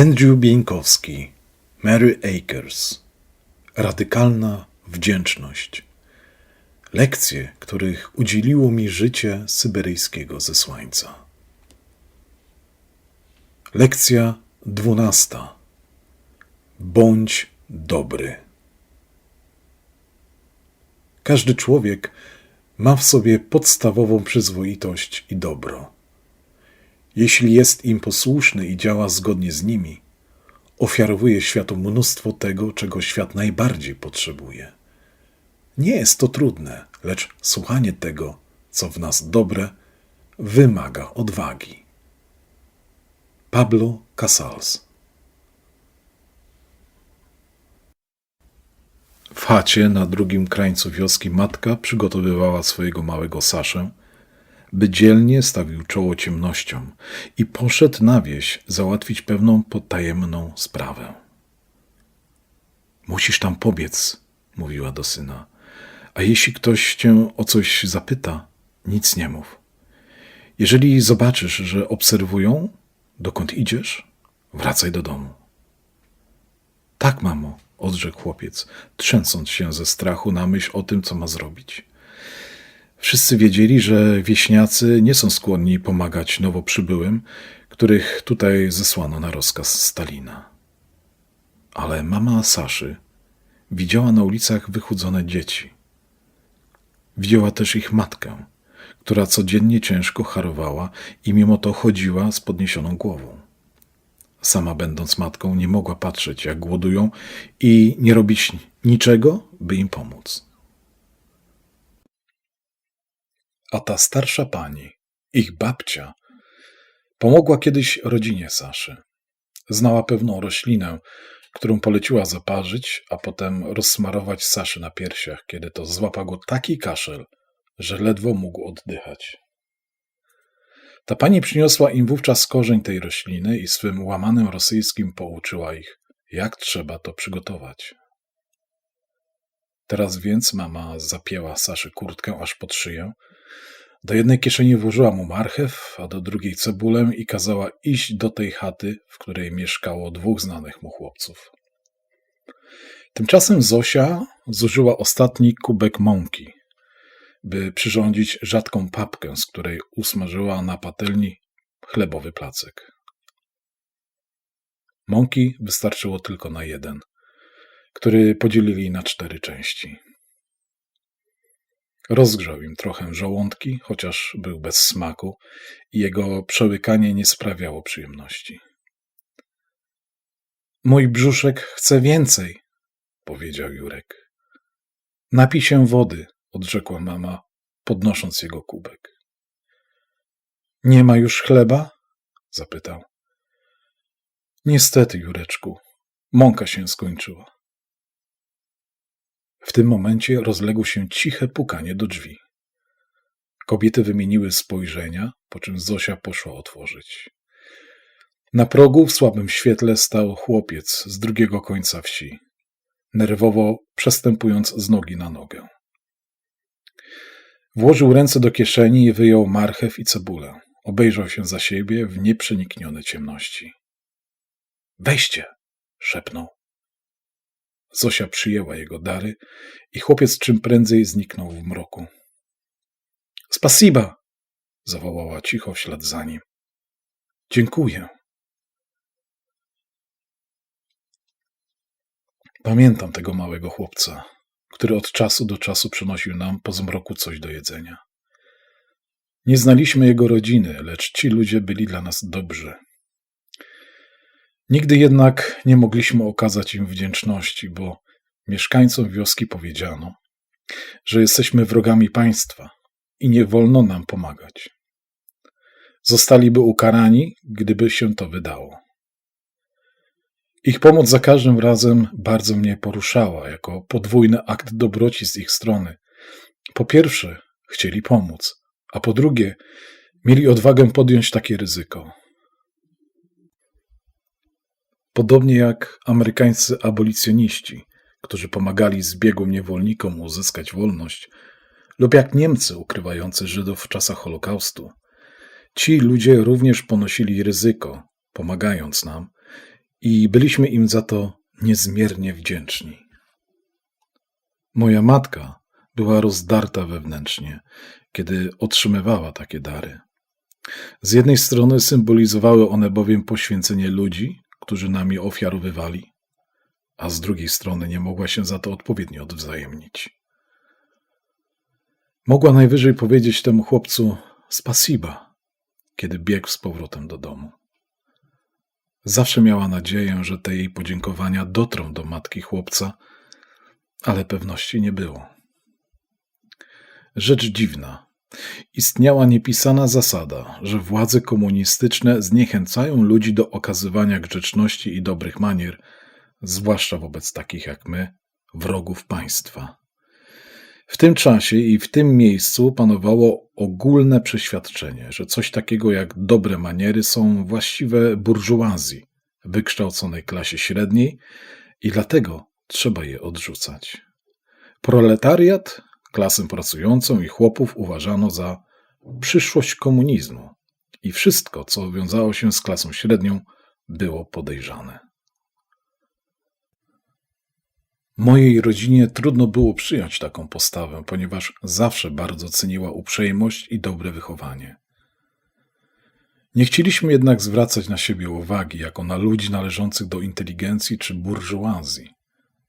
Andrew Bieńkowski, Mary Akers. Radykalna wdzięczność. Lekcje, których udzieliło mi życie syberyjskiego zesłańca. Lekcja dwunasta. Bądź dobry. Każdy człowiek ma w sobie podstawową przyzwoitość i dobro. Jeśli jest im posłuszny i działa zgodnie z nimi, ofiarowuje światu mnóstwo tego, czego świat najbardziej potrzebuje. Nie jest to trudne, lecz słuchanie tego, co w nas dobre, wymaga odwagi. Pablo Casals W chacie na drugim krańcu wioski matka przygotowywała swojego małego Saszę, by dzielnie stawił czoło ciemnościom i poszedł na wieś załatwić pewną potajemną sprawę. Musisz tam pobiec, mówiła do syna, a jeśli ktoś cię o coś zapyta, nic nie mów. Jeżeli zobaczysz, że obserwują, dokąd idziesz, wracaj do domu. Tak, mamo, odrzekł chłopiec, trzęsąc się ze strachu na myśl o tym, co ma zrobić. Wszyscy wiedzieli, że wieśniacy nie są skłonni pomagać nowo przybyłym, których tutaj zesłano na rozkaz Stalina. Ale mama Saszy widziała na ulicach wychudzone dzieci. Widziała też ich matkę, która codziennie ciężko harowała i mimo to chodziła z podniesioną głową. Sama będąc matką, nie mogła patrzeć, jak głodują i nie robić niczego, by im pomóc. A ta starsza pani, ich babcia, pomogła kiedyś rodzinie Saszy. Znała pewną roślinę, którą poleciła zaparzyć, a potem rozsmarować Saszy na piersiach, kiedy to złapał go taki kaszel, że ledwo mógł oddychać. Ta pani przyniosła im wówczas korzeń tej rośliny i swym łamanym rosyjskim pouczyła ich, jak trzeba to przygotować. Teraz więc mama zapięła Saszy kurtkę aż pod szyję, do jednej kieszeni włożyła mu marchew, a do drugiej cebulę i kazała iść do tej chaty, w której mieszkało dwóch znanych mu chłopców. Tymczasem Zosia zużyła ostatni kubek mąki, by przyrządzić rzadką papkę, z której usmażyła na patelni chlebowy placek. Mąki wystarczyło tylko na jeden, który podzielili na cztery części. Rozgrzał im trochę żołądki, chociaż był bez smaku i jego przełykanie nie sprawiało przyjemności. Mój brzuszek chce więcej, powiedział Jurek. Napij się wody, odrzekła mama, podnosząc jego kubek. Nie ma już chleba? zapytał. Niestety, Jureczku, mąka się skończyła. W tym momencie rozległo się ciche pukanie do drzwi. Kobiety wymieniły spojrzenia, po czym Zosia poszła otworzyć. Na progu w słabym świetle stał chłopiec z drugiego końca wsi, nerwowo przestępując z nogi na nogę. Włożył ręce do kieszeni i wyjął marchew i cebulę. Obejrzał się za siebie w nieprzeniknione ciemności. Wejście! szepnął. Zosia przyjęła jego dary i chłopiec czym prędzej zniknął w mroku. Spasiba! zawołała cicho w ślad za nim. Dziękuję. Pamiętam tego małego chłopca, który od czasu do czasu przynosił nam po zmroku coś do jedzenia. Nie znaliśmy jego rodziny, lecz ci ludzie byli dla nas dobrzy. Nigdy jednak nie mogliśmy okazać im wdzięczności, bo mieszkańcom wioski powiedziano, że jesteśmy wrogami państwa i nie wolno nam pomagać. Zostaliby ukarani, gdyby się to wydało. Ich pomoc za każdym razem bardzo mnie poruszała, jako podwójny akt dobroci z ich strony. Po pierwsze, chcieli pomóc, a po drugie, mieli odwagę podjąć takie ryzyko. Podobnie jak amerykańscy abolicjoniści, którzy pomagali zbiegłym niewolnikom uzyskać wolność, lub jak Niemcy ukrywający Żydów w czasach Holokaustu, ci ludzie również ponosili ryzyko, pomagając nam i byliśmy im za to niezmiernie wdzięczni. Moja matka była rozdarta wewnętrznie, kiedy otrzymywała takie dary. Z jednej strony symbolizowały one bowiem poświęcenie ludzi, którzy nami ofiarowywali, a z drugiej strony nie mogła się za to odpowiednio odwzajemnić. Mogła najwyżej powiedzieć temu chłopcu spasiba, kiedy biegł z powrotem do domu. Zawsze miała nadzieję, że te jej podziękowania dotrą do matki chłopca, ale pewności nie było. Rzecz dziwna. Istniała niepisana zasada, że władze komunistyczne zniechęcają ludzi do okazywania grzeczności i dobrych manier, zwłaszcza wobec takich jak my, wrogów państwa. W tym czasie i w tym miejscu panowało ogólne przeświadczenie, że coś takiego jak dobre maniery są właściwe burżuazji, wykształconej klasie średniej i dlatego trzeba je odrzucać. Proletariat, klasę pracującą i chłopów uważano za przyszłość komunizmu i wszystko, co wiązało się z klasą średnią, było podejrzane. Mojej rodzinie trudno było przyjąć taką postawę, ponieważ zawsze bardzo ceniła uprzejmość i dobre wychowanie. Nie chcieliśmy jednak zwracać na siebie uwagi jako na ludzi należących do inteligencji czy burżuazji.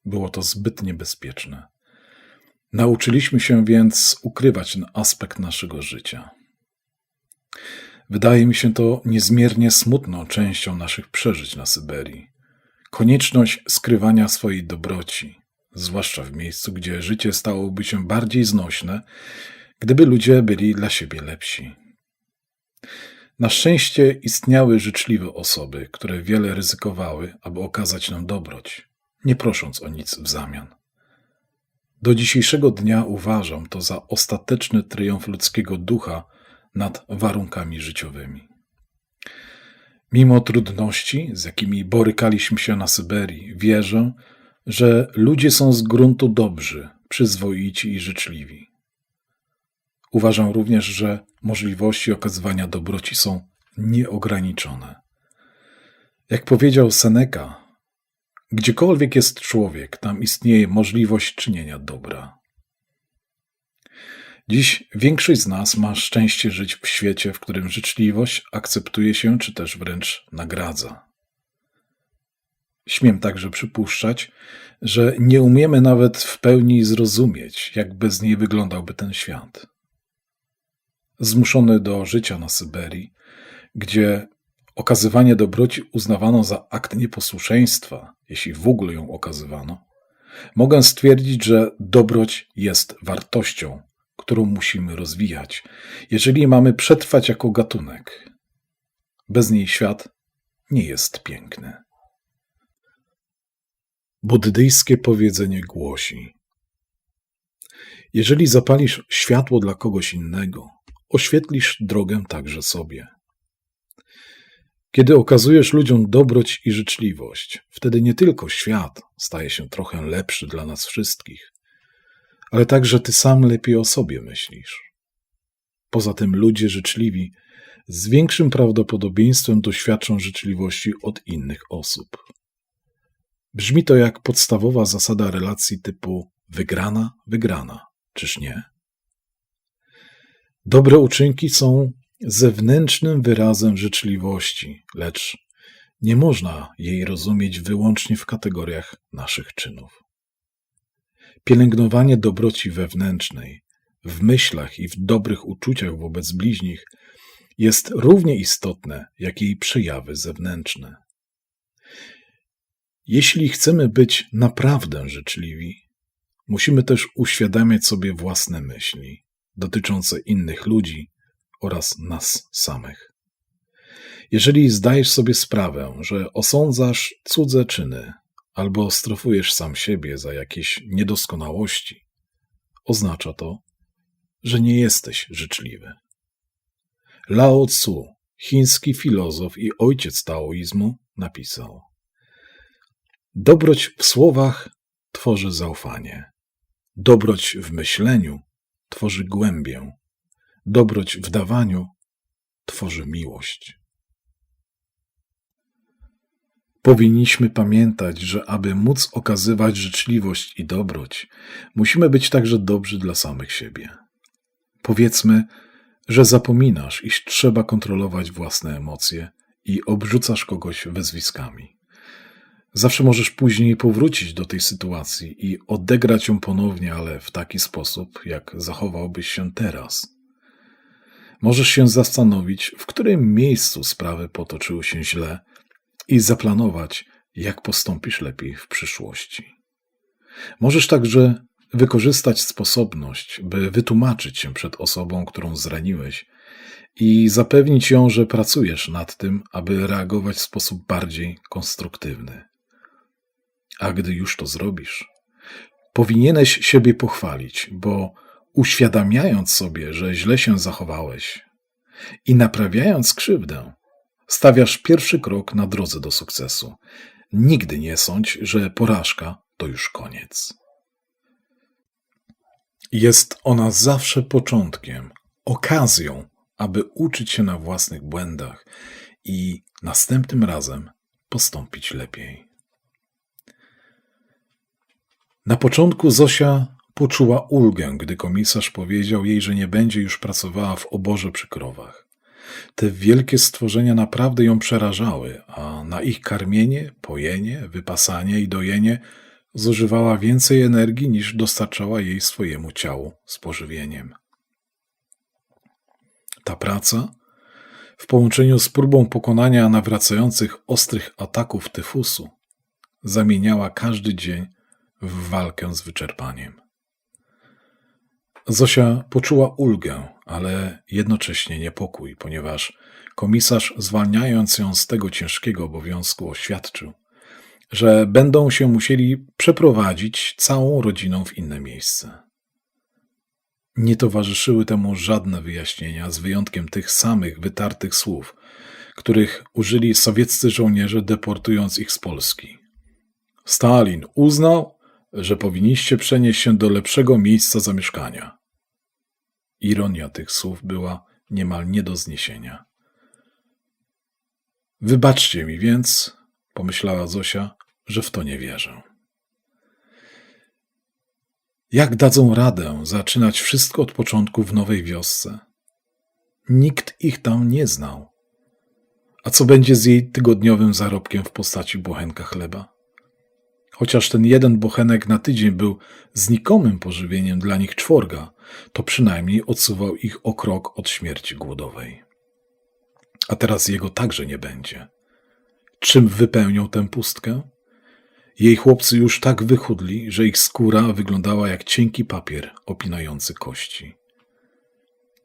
Było to zbyt niebezpieczne. Nauczyliśmy się więc ukrywać ten aspekt naszego życia. Wydaje mi się to niezmiernie smutną częścią naszych przeżyć na Syberii. Konieczność skrywania swojej dobroci, zwłaszcza w miejscu, gdzie życie stałoby się bardziej znośne, gdyby ludzie byli dla siebie lepsi. Na szczęście istniały życzliwe osoby, które wiele ryzykowały, aby okazać nam dobroć, nie prosząc o nic w zamian. Do dzisiejszego dnia uważam to za ostateczny triumf ludzkiego ducha nad warunkami życiowymi. Mimo trudności, z jakimi borykaliśmy się na Syberii, wierzę, że ludzie są z gruntu dobrzy, przyzwoici i życzliwi. Uważam również, że możliwości okazywania dobroci są nieograniczone. Jak powiedział Seneca, gdziekolwiek jest człowiek, tam istnieje możliwość czynienia dobra. Dziś większość z nas ma szczęście żyć w świecie, w którym życzliwość akceptuje się czy też wręcz nagradza. Śmiem także przypuszczać, że nie umiemy nawet w pełni zrozumieć, jak bez niej wyglądałby ten świat. Zmuszony do życia na Syberii, gdzie okazywanie dobroci uznawano za akt nieposłuszeństwa, jeśli w ogóle ją okazywano, mogę stwierdzić, że dobroć jest wartością, którą musimy rozwijać, jeżeli mamy przetrwać jako gatunek. Bez niej świat nie jest piękny. Buddyjskie powiedzenie głosi: Jeżeli zapalisz światło dla kogoś innego, oświetlisz drogę także sobie. Kiedy okazujesz ludziom dobroć i życzliwość, wtedy nie tylko świat staje się trochę lepszy dla nas wszystkich, ale także ty sam lepiej o sobie myślisz. Poza tym ludzie życzliwi z większym prawdopodobieństwem doświadczą życzliwości od innych osób. Brzmi to jak podstawowa zasada relacji typu wygrana, wygrana, czyż nie? Dobre uczynki są zewnętrznym wyrazem życzliwości, lecz nie można jej rozumieć wyłącznie w kategoriach naszych czynów. Pielęgnowanie dobroci wewnętrznej w myślach i w dobrych uczuciach wobec bliźnich jest równie istotne jak jej przejawy zewnętrzne. Jeśli chcemy być naprawdę życzliwi, musimy też uświadamiać sobie własne myśli dotyczące innych ludzi oraz nas samych. Jeżeli zdajesz sobie sprawę, że osądzasz cudze czyny albo strofujesz sam siebie za jakieś niedoskonałości, oznacza to, że nie jesteś życzliwy. Lao Tzu, chiński filozof i ojciec taoizmu, napisał: Dobroć w słowach tworzy zaufanie. Dobroć w myśleniu tworzy głębię. Dobroć w dawaniu tworzy miłość. Powinniśmy pamiętać, że aby móc okazywać życzliwość i dobroć, musimy być także dobrzy dla samych siebie. Powiedzmy, że zapominasz, iż trzeba kontrolować własne emocje i obrzucasz kogoś wezwiskami. Zawsze możesz później powrócić do tej sytuacji i odegrać ją ponownie, ale w taki sposób, jak zachowałbyś się teraz. Możesz się zastanowić, w którym miejscu sprawy potoczyły się źle i zaplanować, jak postąpisz lepiej w przyszłości. Możesz także wykorzystać sposobność, by wytłumaczyć się przed osobą, którą zraniłeś i zapewnić ją, że pracujesz nad tym, aby reagować w sposób bardziej konstruktywny. A gdy już to zrobisz, powinieneś siebie pochwalić, bo uświadamiając sobie, że źle się zachowałeś i naprawiając krzywdę, stawiasz pierwszy krok na drodze do sukcesu. Nigdy nie sądź, że porażka to już koniec. Jest ona zawsze początkiem, okazją, aby uczyć się na własnych błędach i następnym razem postąpić lepiej. Na początku Zosia poczuła ulgę, gdy komisarz powiedział jej, że nie będzie już pracowała w oborze przy krowach. Te wielkie stworzenia naprawdę ją przerażały, a na ich karmienie, pojenie, wypasanie i dojenie zużywała więcej energii niż dostarczała jej swojemu ciału z pożywieniem. Ta praca, w połączeniu z próbą pokonania nawracających ostrych ataków tyfusu, zamieniała każdy dzień w walkę z wyczerpaniem. Zosia poczuła ulgę, ale jednocześnie niepokój, ponieważ komisarz, zwalniając ją z tego ciężkiego obowiązku, oświadczył, że będą się musieli przeprowadzić całą rodziną w inne miejsce. Nie towarzyszyły temu żadne wyjaśnienia, z wyjątkiem tych samych wytartych słów, których użyli sowieccy żołnierze, deportując ich z Polski. Stalin uznał, że powinniście przenieść się do lepszego miejsca zamieszkania. Ironia tych słów była niemal nie do zniesienia. Wybaczcie mi więc, pomyślała Zosia, że w to nie wierzę. Jak dadzą radę zaczynać wszystko od początku w nowej wiosce? Nikt ich tam nie znał. A co będzie z jej tygodniowym zarobkiem w postaci bochenka chleba? Chociaż ten jeden bochenek na tydzień był znikomym pożywieniem dla nich czworga, to przynajmniej odsuwał ich o krok od śmierci głodowej. A teraz jego także nie będzie. Czym wypełnią tę pustkę? Jej chłopcy już tak wychudli, że ich skóra wyglądała jak cienki papier opinający kości.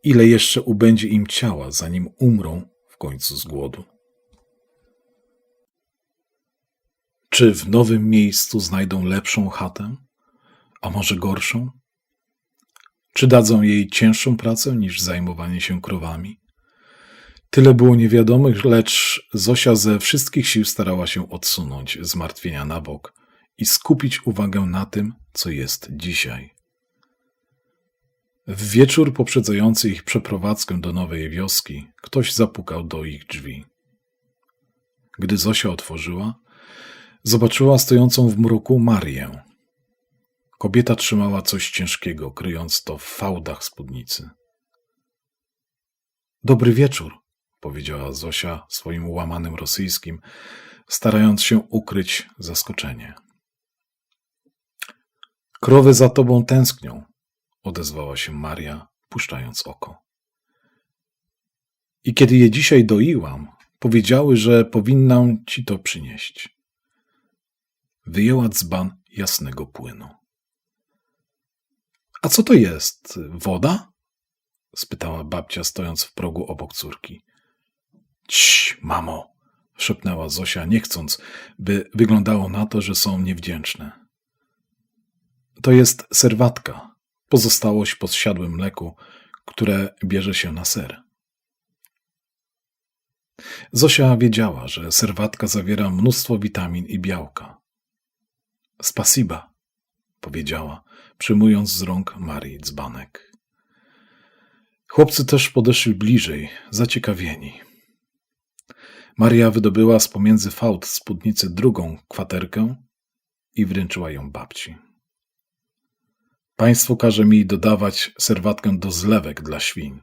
Ile jeszcze ubędzie im ciała, zanim umrą w końcu z głodu? Czy w nowym miejscu znajdą lepszą chatę, a może gorszą? Czy dadzą jej cięższą pracę niż zajmowanie się krowami? Tyle było niewiadomych, lecz Zosia ze wszystkich sił starała się odsunąć zmartwienia na bok i skupić uwagę na tym, co jest dzisiaj. W wieczór poprzedzający ich przeprowadzkę do nowej wioski, ktoś zapukał do ich drzwi. Gdy Zosia otworzyła, zobaczyła stojącą w mroku Marię. Kobieta trzymała coś ciężkiego, kryjąc to w fałdach spódnicy. Dobry wieczór, powiedziała Zosia swoim łamanym rosyjskim, starając się ukryć zaskoczenie. Krowy za tobą tęsknią, odezwała się Maria, puszczając oko. I kiedy je dzisiaj doiłam, powiedziały, że powinnam ci to przynieść. Wyjęła dzban jasnego płynu. A co to jest? Woda? spytała babcia, stojąc w progu obok córki. Cii, mamo, szepnęła Zosia, nie chcąc, by wyglądało na to, że są niewdzięczne. To jest serwatka, pozostałość po zsiadłym mleku, które bierze się na ser. Zosia wiedziała, że serwatka zawiera mnóstwo witamin i białka. Spasiba, powiedziała, przyjmując z rąk Marii dzbanek. Chłopcy też podeszli bliżej, zaciekawieni. Maria wydobyła z pomiędzy fałd spódnicy drugą kwaterkę i wręczyła ją babci. Państwo każe mi dodawać serwatkę do zlewek dla świń.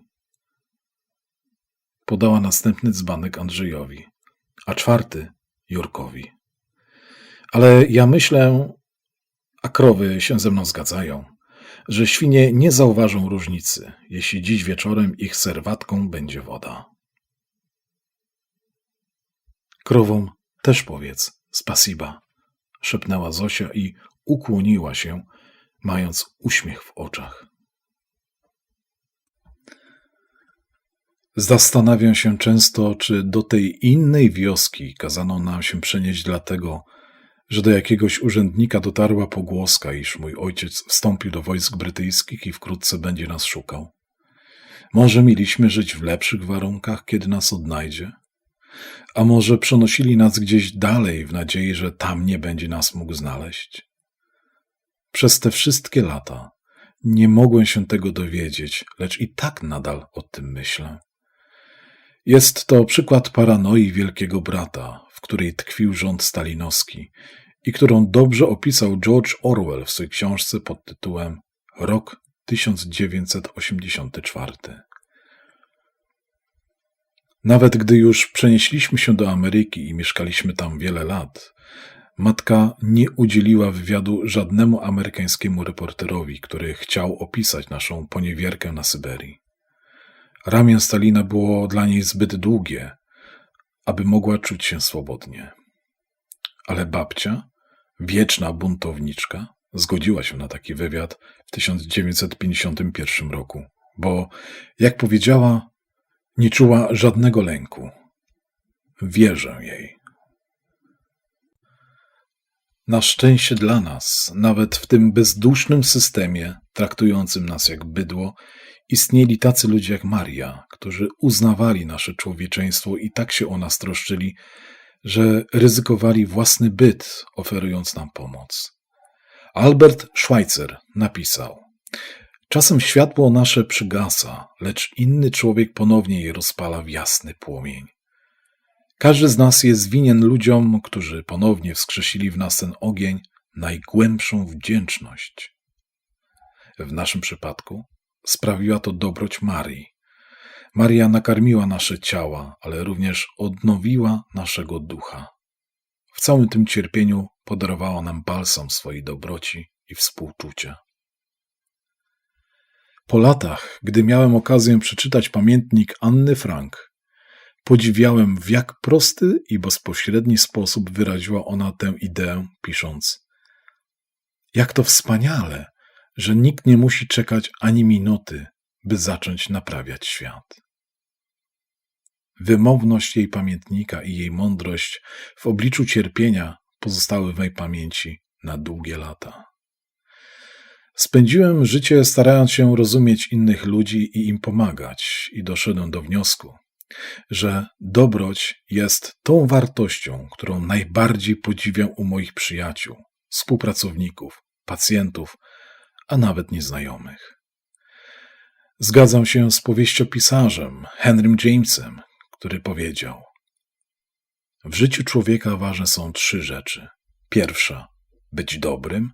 Podała następny dzbanek Andrzejowi, a czwarty Jurkowi. Ale ja myślę, a krowy się ze mną zgadzają, że świnie nie zauważą różnicy, jeśli dziś wieczorem ich serwatką będzie woda. Krowom też powiedz spasiba, szepnęła Zosia i ukłoniła się, mając uśmiech w oczach. Zastanawiam się często, czy do tej innej wioski kazano nam się przenieść dlatego, że do jakiegoś urzędnika dotarła pogłoska, iż mój ojciec wstąpił do wojsk brytyjskich i wkrótce będzie nas szukał. Może mieliśmy żyć w lepszych warunkach, kiedy nas odnajdzie? A może przenosili nas gdzieś dalej w nadziei, że tam nie będzie nas mógł znaleźć? Przez te wszystkie lata nie mogłem się tego dowiedzieć, lecz i tak nadal o tym myślę. Jest to przykład paranoi wielkiego brata, w której tkwił rząd stalinowski i którą dobrze opisał George Orwell w swojej książce pod tytułem Rok 1984. Nawet gdy już przenieśliśmy się do Ameryki i mieszkaliśmy tam wiele lat, matka nie udzieliła wywiadu żadnemu amerykańskiemu reporterowi, który chciał opisać naszą poniewierkę na Syberii. Ramię Stalina było dla niej zbyt długie, aby mogła czuć się swobodnie. Ale babcia, wieczna buntowniczka, zgodziła się na taki wywiad w 1951 roku, bo, jak powiedziała, nie czuła żadnego lęku. Wierzę jej. Na szczęście dla nas, nawet w tym bezdusznym systemie, traktującym nas jak bydło, istnieli tacy ludzie jak Maria, którzy uznawali nasze człowieczeństwo i tak się o nas troszczyli, że ryzykowali własny byt, oferując nam pomoc. Albert Schweitzer napisał: Czasem światło nasze przygasa, lecz inny człowiek ponownie je rozpala w jasny płomień. Każdy z nas jest winien ludziom, którzy ponownie wskrzesili w nas ten ogień, najgłębszą wdzięczność. W naszym przypadku sprawiła to dobroć Marii. Maria nakarmiła nasze ciała, ale również odnowiła naszego ducha. W całym tym cierpieniu podarowała nam balsam swojej dobroci i współczucia. Po latach, gdy miałem okazję przeczytać pamiętnik Anny Frank, podziwiałem, w jak prosty i bezpośredni sposób wyraziła ona tę ideę, pisząc: Jak to wspaniale, że nikt nie musi czekać ani minuty, by zacząć naprawiać świat. Wymowność jej pamiętnika i jej mądrość w obliczu cierpienia pozostały w mej pamięci na długie lata. Spędziłem życie starając się rozumieć innych ludzi i im pomagać, i doszedłem do wniosku, że dobroć jest tą wartością, którą najbardziej podziwiam u moich przyjaciół, współpracowników, pacjentów, a nawet nieznajomych. Zgadzam się z powieściopisarzem Henrym Jamesem, który powiedział: W życiu człowieka ważne są trzy rzeczy. Pierwsza być dobrym,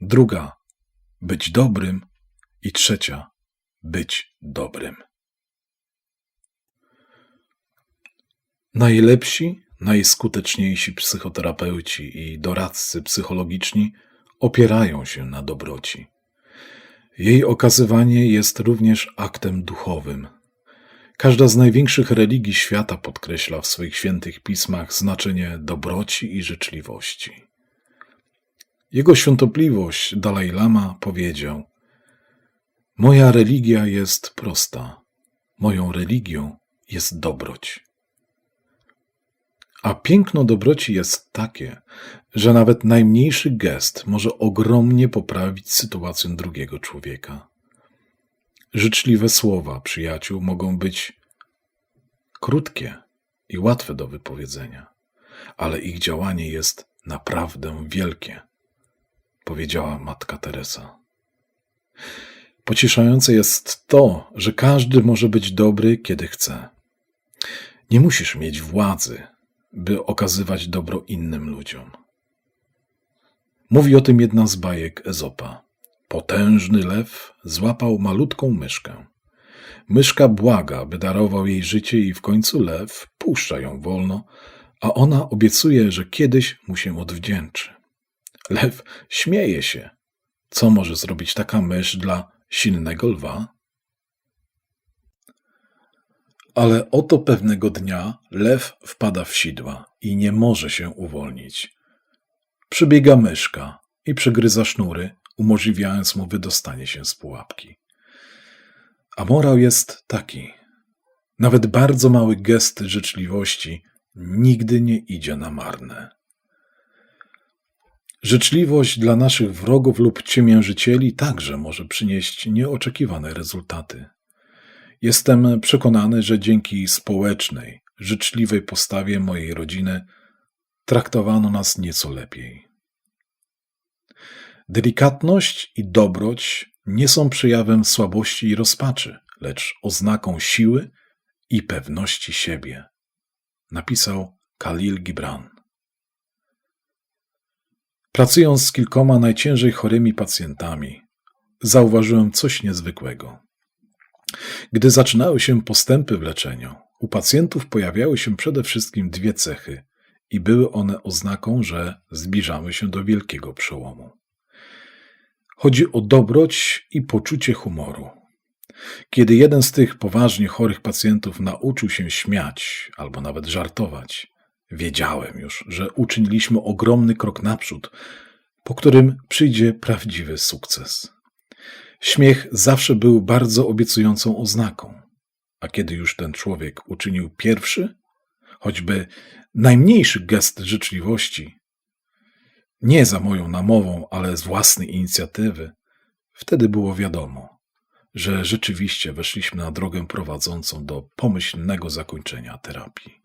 druga być dobrym i trzecia być dobrym. Najlepsi, najskuteczniejsi psychoterapeuci i doradcy psychologiczni opierają się na dobroci. Jej okazywanie jest również aktem duchowym. Każda z największych religii świata podkreśla w swoich świętych pismach znaczenie dobroci i życzliwości. Jego świątobliwość Dalaj Lama powiedział: Moja religia jest prosta. Moją religią jest dobroć. A piękno dobroci jest takie, że nawet najmniejszy gest może ogromnie poprawić sytuację drugiego człowieka. Życzliwe słowa przyjaciół mogą być krótkie i łatwe do wypowiedzenia, ale ich działanie jest naprawdę wielkie, powiedziała matka Teresa. Pocieszające jest to, że każdy może być dobry, kiedy chce. Nie musisz mieć władzy, by okazywać dobro innym ludziom. Mówi o tym jedna z bajek Ezopa. Potężny lew złapał malutką myszkę. Myszka błaga, by darował jej życie i w końcu lew puszcza ją wolno, a ona obiecuje, że kiedyś mu się odwdzięczy. Lew śmieje się. Co może zrobić taka mysz dla silnego lwa? Ale oto pewnego dnia lew wpada w sidła i nie może się uwolnić. Przybiega myszka i przegryza sznury, umożliwiając mu wydostanie się z pułapki. A morał jest taki. Nawet bardzo mały gest życzliwości nigdy nie idzie na marne. Życzliwość dla naszych wrogów lub ciemiężycieli także może przynieść nieoczekiwane rezultaty. Jestem przekonany, że dzięki społecznej, życzliwej postawie mojej rodziny traktowano nas nieco lepiej. Delikatność i dobroć nie są przejawem słabości i rozpaczy, lecz oznaką siły i pewności siebie, napisał Khalil Gibran. Pracując z kilkoma najciężej chorymi pacjentami, zauważyłem coś niezwykłego. Gdy zaczynały się postępy w leczeniu, u pacjentów pojawiały się przede wszystkim dwie cechy i były one oznaką, że zbliżamy się do wielkiego przełomu. Chodzi o dobroć i poczucie humoru. Kiedy jeden z tych poważnie chorych pacjentów nauczył się śmiać albo nawet żartować, wiedziałem już, że uczyniliśmy ogromny krok naprzód, po którym przyjdzie prawdziwy sukces. Śmiech zawsze był bardzo obiecującą oznaką, a kiedy już ten człowiek uczynił pierwszy, choćby najmniejszy gest życzliwości, nie za moją namową, ale z własnej inicjatywy, wtedy było wiadomo, że rzeczywiście weszliśmy na drogę prowadzącą do pomyślnego zakończenia terapii.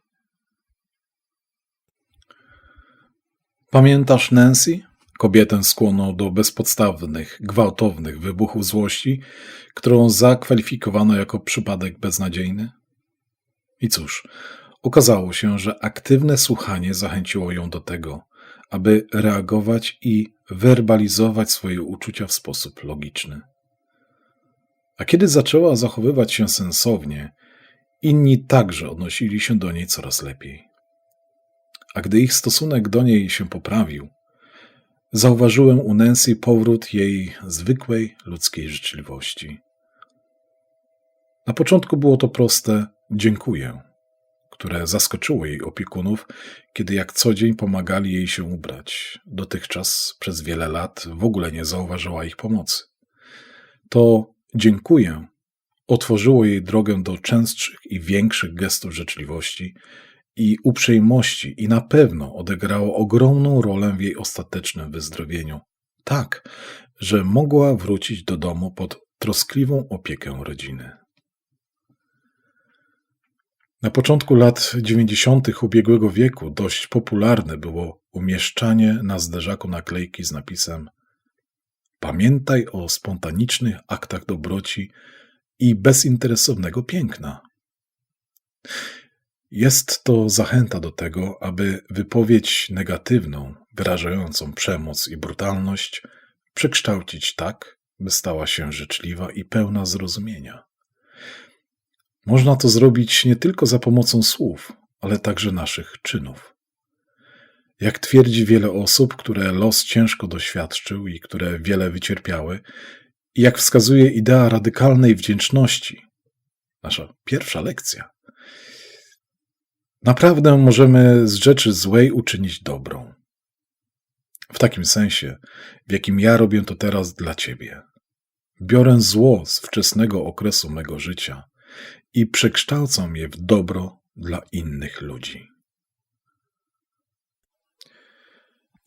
Pamiętasz Nancy, kobietę skłonną do bezpodstawnych, gwałtownych wybuchów złości, którą zakwalifikowano jako przypadek beznadziejny? I cóż, okazało się, że aktywne słuchanie zachęciło ją do tego, aby reagować i werbalizować swoje uczucia w sposób logiczny. A kiedy zaczęła zachowywać się sensownie, inni także odnosili się do niej coraz lepiej. A gdy ich stosunek do niej się poprawił, zauważyłem u Nancy powrót jej zwykłej ludzkiej życzliwości. Na początku było to proste dziękuję które zaskoczyło jej opiekunów, kiedy jak co dzień pomagali jej się ubrać. Dotychczas przez wiele lat w ogóle nie zauważyła ich pomocy. To dziękuję otworzyło jej drogę do częstszych i większych gestów życzliwości i uprzejmości i na pewno odegrało ogromną rolę w jej ostatecznym wyzdrowieniu. Tak, że mogła wrócić do domu pod troskliwą opiekę rodziny. Na początku lat 90. ubiegłego wieku dość popularne było umieszczanie na zderzaku naklejki z napisem Pamiętaj o spontanicznych aktach dobroci i bezinteresownego piękna. Jest to zachęta do tego, aby wypowiedź negatywną, wyrażającą przemoc i brutalność, przekształcić tak, by stała się życzliwa i pełna zrozumienia. Można to zrobić nie tylko za pomocą słów, ale także naszych czynów. Jak twierdzi wiele osób, które los ciężko doświadczył i które wiele wycierpiały, i jak wskazuje idea radykalnej wdzięczności, nasza pierwsza lekcja, naprawdę możemy z rzeczy złej uczynić dobrą. W takim sensie, w jakim ja robię to teraz dla Ciebie. Biorę zło z wczesnego okresu mego życia i przekształcą je w dobro dla innych ludzi.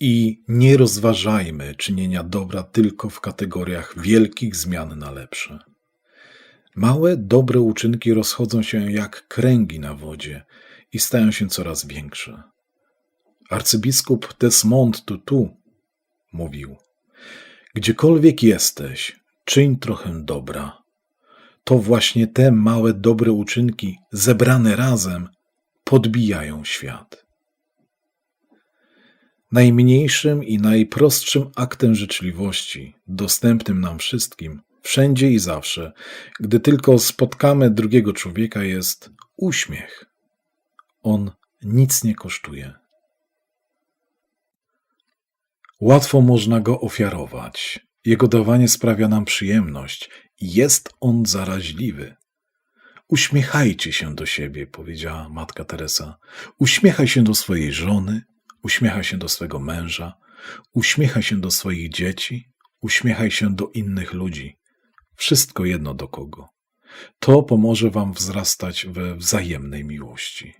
I nie rozważajmy czynienia dobra tylko w kategoriach wielkich zmian na lepsze. Małe, dobre uczynki rozchodzą się jak kręgi na wodzie i stają się coraz większe. Arcybiskup Desmond Tutu mówił: Gdziekolwiek jesteś, czyń trochę dobra to właśnie te małe dobre uczynki zebrane razem podbijają świat. Najmniejszym i najprostszym aktem życzliwości, dostępnym nam wszystkim, wszędzie i zawsze, gdy tylko spotkamy drugiego człowieka, jest uśmiech. On nic nie kosztuje. Łatwo można go ofiarować. Jego dawanie sprawia nam przyjemność jest on zaraźliwy. Uśmiechajcie się do siebie, powiedziała matka Teresa. Uśmiechaj się do swojej żony, uśmiechaj się do swego męża, uśmiechaj się do swoich dzieci, uśmiechaj się do innych ludzi. Wszystko jedno do kogo. To pomoże Wam wzrastać we wzajemnej miłości.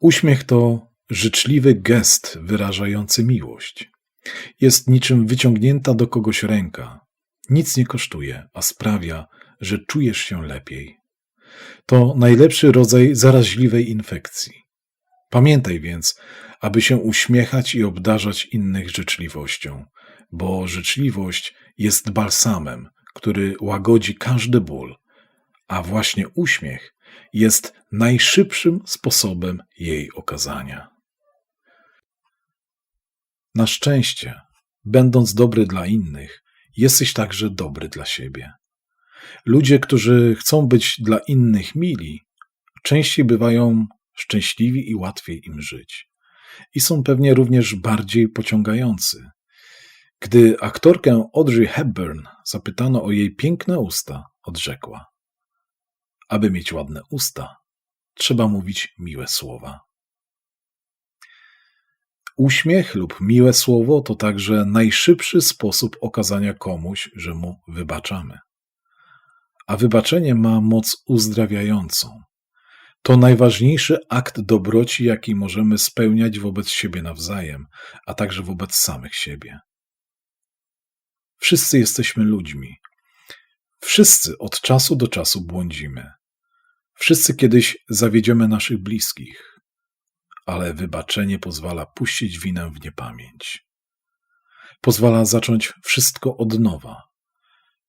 Uśmiech to życzliwy gest wyrażający miłość. Jest niczym wyciągnięta do kogoś ręka. Nic nie kosztuje, a sprawia, że czujesz się lepiej. To najlepszy rodzaj zaraźliwej infekcji. Pamiętaj więc, aby się uśmiechać i obdarzać innych życzliwością, bo życzliwość jest balsamem, który łagodzi każdy ból, a właśnie uśmiech jest najszybszym sposobem jej okazania. Na szczęście, będąc dobry dla innych, jesteś także dobry dla siebie. Ludzie, którzy chcą być dla innych mili, częściej bywają szczęśliwi i łatwiej im żyć. I są pewnie również bardziej pociągający. Gdy aktorkę Audrey Hepburn zapytano o jej piękne usta, odrzekła: Aby mieć ładne usta, trzeba mówić miłe słowa. Uśmiech lub miłe słowo to także najszybszy sposób okazania komuś, że mu wybaczamy. A wybaczenie ma moc uzdrawiającą. To najważniejszy akt dobroci, jaki możemy spełniać wobec siebie nawzajem, a także wobec samych siebie. Wszyscy jesteśmy ludźmi. Wszyscy od czasu do czasu błądzimy. Wszyscy kiedyś zawiedziemy naszych bliskich, ale wybaczenie pozwala puścić winę w niepamięć. Pozwala zacząć wszystko od nowa.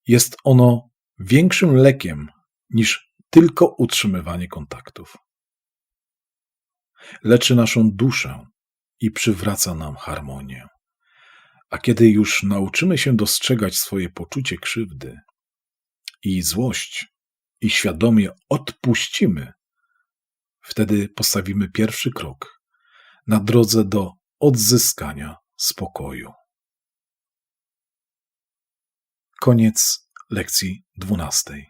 Jest ono większym lekiem niż tylko utrzymywanie kontaktów. Leczy naszą duszę i przywraca nam harmonię. A kiedy już nauczymy się dostrzegać swoje poczucie krzywdy i złość i świadomie odpuścimy, wtedy postawimy pierwszy krok na drodze do odzyskania spokoju. Koniec lekcji dwunastej.